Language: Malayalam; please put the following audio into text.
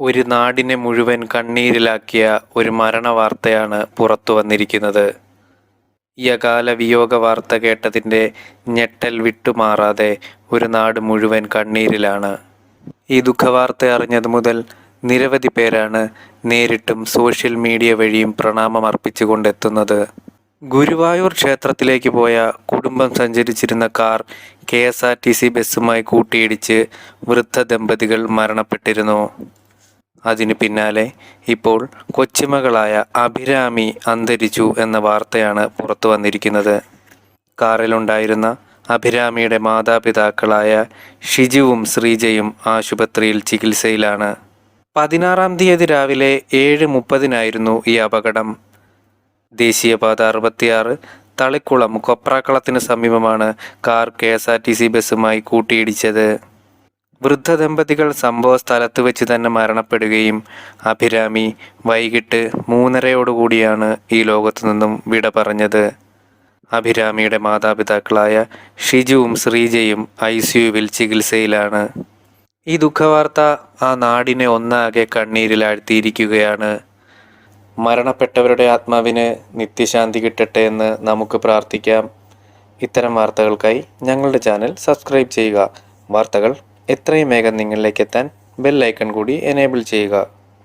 ഒരു നാടിനെ മുഴുവൻ കണ്ണീരിലാക്കിയ ഒരു മരണ വാർത്തയാണ് പുറത്തു വന്നിരിക്കുന്നത്. ഈ അകാല വിയോഗ വാർത്ത കേട്ടതിന്റെ ഞെട്ടൽ വിട്ടുമാറാതെ ഒരു നാട് മുഴുവൻ കണ്ണീരിലാണ്. ഈ ദുഃഖവാർത്ത അറിഞ്ഞത് മുതൽ നിരവധി പേരാണ് നേരിട്ടും സോഷ്യൽ മീഡിയ വഴിയും പ്രണാമം അർപ്പിച്ചുകൊണ്ടെത്തുന്നത്. ഗുരുവായൂർ ക്ഷേത്രത്തിലേക്ക് പോയ കുടുംബം സഞ്ചരിച്ചിരുന്ന car K S R T C ബസ്സുമായി കൂട്ടിയിടിച്ച് വൃദ്ധ ദമ്പതികൾ മരണപ്പെട്ടിരുന്നു. അതിനു പിന്നാലെ ഇപ്പോൾ കൊച്ചുമകളായ അഭിരാമി അന്തരിച്ചു എന്ന വാർത്തയാണ് പുറത്തു വന്നിരിക്കുന്നത്. കാറിലുണ്ടായിരുന്ന അഭിരാമിയുടെ മാതാപിതാക്കളായ ഷിജുവും ശ്രീജയും ആശുപത്രിയിൽ ചികിത്സയിലാണ്. പതിനാറാം തീയതി രാവിലെ ഏഴ് മുപ്പതിനായിരുന്നു ഈ അപകടം. ദേശീയപാത അറുപത്തിയാറ് തളിക്കുളം കൊപ്രാക്കളത്തിന് സമീപമാണ് car K S R T C ബസ്സുമായി കൂട്ടിയിടിച്ചത്. വൃദ്ധ ദമ്പതികൾ സംഭവ സ്ഥലത്ത് വെച്ച് തന്നെ മരണപ്പെടുകയും അഭിരാമി വൈകിട്ട് മൂന്നരയോടുകൂടിയാണ് ഈ ലോകത്തു നിന്നും വിട പറഞ്ഞത്. അഭിരാമിയുടെ മാതാപിതാക്കളായ ഷിജുവും ശ്രീജയും ഐ സിയുവിൽ ചികിത്സയിലാണ്. ഈ ദുഃഖവാർത്ത ആ നാടിനെ ഒന്നാകെ കണ്ണീരിലാഴ്ത്തിയിരിക്കുകയാണ്. മരണപ്പെട്ടവരുടെ ആത്മാവിന് നിത്യശാന്തി കിട്ടട്ടെ എന്ന് നമുക്ക് പ്രാർത്ഥിക്കാം. ഇത്തരം വാർത്തകൾക്കായി ഞങ്ങളുടെ ചാനൽ സബ്സ്ക്രൈബ് ചെയ്യുക. വാർത്തകൾ എത്രയും വേഗം നിങ്ങളിലേക്ക് എത്താൻ ബെൽ ഐക്കൺ കൂടി എനേബിൾ ചെയ്യുക.